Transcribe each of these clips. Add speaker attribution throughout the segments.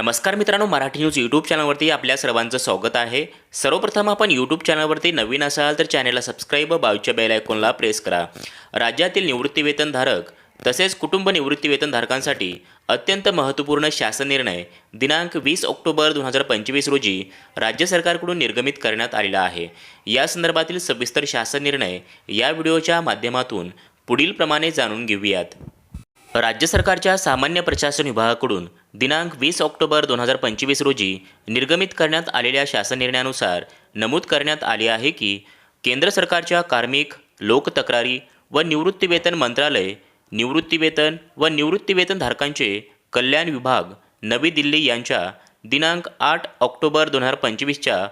Speaker 1: नमस्कार मित्रांनो Marathi news YouTube चॅनलवरती आपल्या सर्वांचं स्वागत आहे. सर्वप्रथम आपण यूट्यूब चॅनलवरती नवीन असाल तर चॅनलला सबस्क्राईब व बाजूच्या बेल आयकॉनला प्रेस करा. राज्यातील निवृत्तीवेतनधारक तसेच कुटुंब निवृत्तीवेतनधारकांसाठी अत्यंत महत्त्वपूर्ण शासन निर्णय दिनांक वीस ऑक्टोबर दोन हजार पंचवीस रोजी राज्य सरकारकडून निर्गमित करण्यात आलेला आहे. या संदर्भातील सविस्तर शासन निर्णय या व्हिडिओच्या माध्यमातून पुढीलप्रमाणे जाणून घेऊयात. राज्य सरकारच्या सामान्य प्रशासन विभागाकडून दिनांक वीस ऑक्टोबर दोन हजार पंचवीस रोजी निर्गमित करण्यात आलेल्या शासन निर्णयानुसार नमूद करण्यात आले आहे की केंद्र सरकारच्या कार्मिक लोकतक्रारी व निवृत्तीवेतन मंत्रालय निवृत्तीवेतन व निवृत्तीवेतनधारकांचे कल्याण विभाग नवी दिल्ली यांच्या दिनांक आठ ऑक्टोबर दोन हजार पंचवीसच्या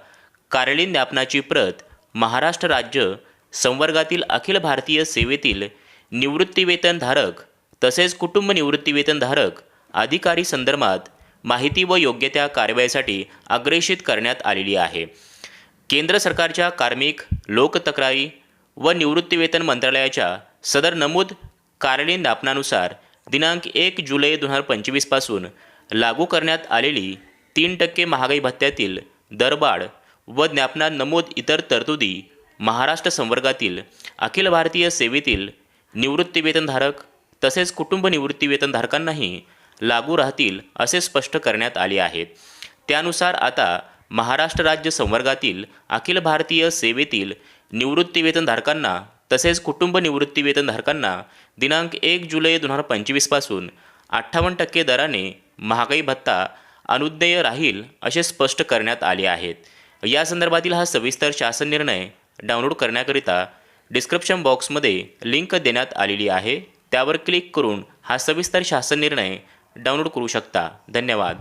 Speaker 1: कार्यालयीन ज्ञापनाची प्रत महाराष्ट्र राज्य संवर्गातील अखिल भारतीय सेवेतील निवृत्तीवेतनधारक तसेच कुटुंब निवृत्तीवेतनधारक अधिकारी संदर्भात माहिती व योग्य त्या कारवाईसाठी अग्रेषित करण्यात आलेली आहे. केंद्र सरकारच्या कार्मिक लोकतक्रारी व निवृत्तीवेतन मंत्रालयाच्या सदर नमूद कार्यालयीन दापनानुसार दिनांक एक जुलै दोन हजार पंचवीसपासून लागू करण्यात आलेली तीन टक्के महागाई भत्त्यातील दरवाढ व ज्ञापनात नमूद इतर तरतुदी महाराष्ट्र संवर्गातील अखिल भारतीय सेवेतील निवृत्तीवेतनधारक तसेच कुटुंब निवृत्तीवेतनधारकांनाही लागू राहतील असे स्पष्ट करण्यात आले आहे. त्यानुसार आता महाराष्ट्र राज्य संवर्गातील अखिल भारतीय सेवेतील निवृत्तीवेतनधारकांना तसेच कुटुंब निवृत्तीवेतनधारकांना दिनांक एक जुलै दोन हजार पंचवीसपासून अठ्ठावन्न टक्के दराने महागाई भत्ता अनुज्ञेय राहील असे स्पष्ट करण्यात आले आहेत या संदर्भातील हा सविस्तर शासन निर्णय डाउनलोड करण्याकरिता डिस्क्रिप्शन बॉक्समध्ये लिंक देण्यात आलेली आहे. त्यावर क्लिक करून हा सविस्तर शासन निर्णय डाउनलोड करू शकता. धन्यवाद.